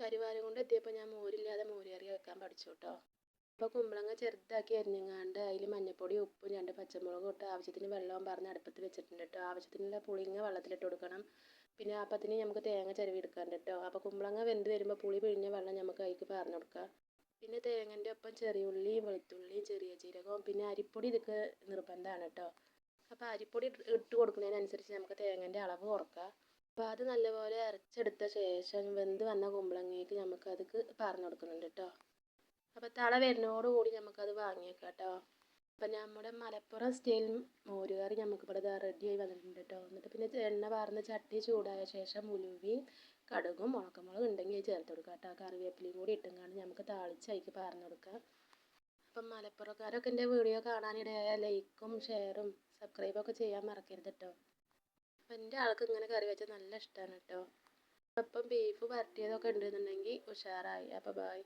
കരുവാരം കൊണ്ട് എത്തിയപ്പോൾ ഞാൻ മോരില്ലാതെ മോരുകറി വെക്കാൻ പഠിച്ചു കേട്ടോ അപ്പോൾ കുമ്പളങ്ങ ചെറുതാക്കി അരിഞ്ഞങ്ങാണ്ട് അതിൽ മഞ്ഞൾപ്പൊടി ഉപ്പും രണ്ട് പച്ചമുളകും ഇട്ട് ആവശ്യത്തിന് വെള്ളവും പറഞ്ഞ് അടുപ്പത്ത് വെച്ചിട്ടുണ്ട് കേട്ടോ ആവശ്യത്തിനുള്ള പുളിങ്ങ വെള്ളത്തിലിട്ട് കൊടുക്കണം. പിന്നെ അപ്പത്തിന് നമുക്ക് തേങ്ങ ചിരവി എടുക്കാണ്ട് കേട്ടോ അപ്പോൾ കുമ്പളങ്ങ വെന്ത് വരുമ്പോൾ പുളി പിഴിഞ്ഞ വെള്ളം നമുക്ക് അതിലേക്ക് പറഞ്ഞു കൊടുക്കാം. പിന്നെ തേങ്ങന്റെ ഒപ്പം ചെറിയുള്ളി വെളുത്തുള്ളി ചെറിയ ജീരകവും പിന്നെ അരിപ്പൊടി ഇതൊക്കെ നിർബന്ധമാണ് കേട്ടോ അപ്പോൾ അരിപ്പൊടി ഇട്ട് കൊടുക്കുന്നതിനനുസരിച്ച് നമുക്ക് തേങ്ങന്റെ അളവ് കുറക്കാം. അപ്പോൾ അത് നല്ലപോലെ അരച്ചെടുത്ത ശേഷം വെന്ത് വന്ന കുമ്പളങ്ങയ്ക്ക് നമുക്ക് അതിക്ക് പറഞ്ഞു കൊടുക്കുന്നുണ്ട് കേട്ടോ അപ്പോൾ തള വരുന്നതോടുകൂടി നമുക്കത് വാങ്ങിയേക്കാം കേട്ടോ അപ്പം നമ്മുടെ മലപ്പുറം സ്റ്റൈൽ മോരുകറി നമുക്ക് ഇവിടെ ഇതാ റെഡിയായി വന്നിട്ടുണ്ട് കേട്ടോ എന്നിട്ട് പിന്നെ എണ്ണ പാർന്ന് ചട്ടി ചൂടായ ശേഷം ഉലുവയും കടുകും ഉണക്കമുളകും ഉണ്ടെങ്കിൽ ചേർത്ത് കൊടുക്കുക കേട്ടോ കറിവേപ്പിലയും കൂടി ഇട്ടുങ്ങാണ്ട് നമുക്ക് താളിച്ച് അതിക്ക് പാർന്ന് കൊടുക്കാം. അപ്പം മലപ്പുറക്കാരൊക്കെ എന്റെ വീഡിയോ കാണാനിടയായ ലൈക്കും ഷെയറും സബ്സ്ക്രൈബൊക്കെ ചെയ്യാൻ മറക്കരുത് കേട്ടോ അപ്പം എന്റെ ആൾക്ക് ഇങ്ങനെ കറി വെച്ചാൽ നല്ല ഇഷ്ടമാണ് കേട്ടോ അപ്പം ബീഫ് വരട്ടിയതൊക്കെ ഉണ്ടെന്നുണ്ടെങ്കിൽ ഉഷാറായി. അപ്പോൾ ബായ്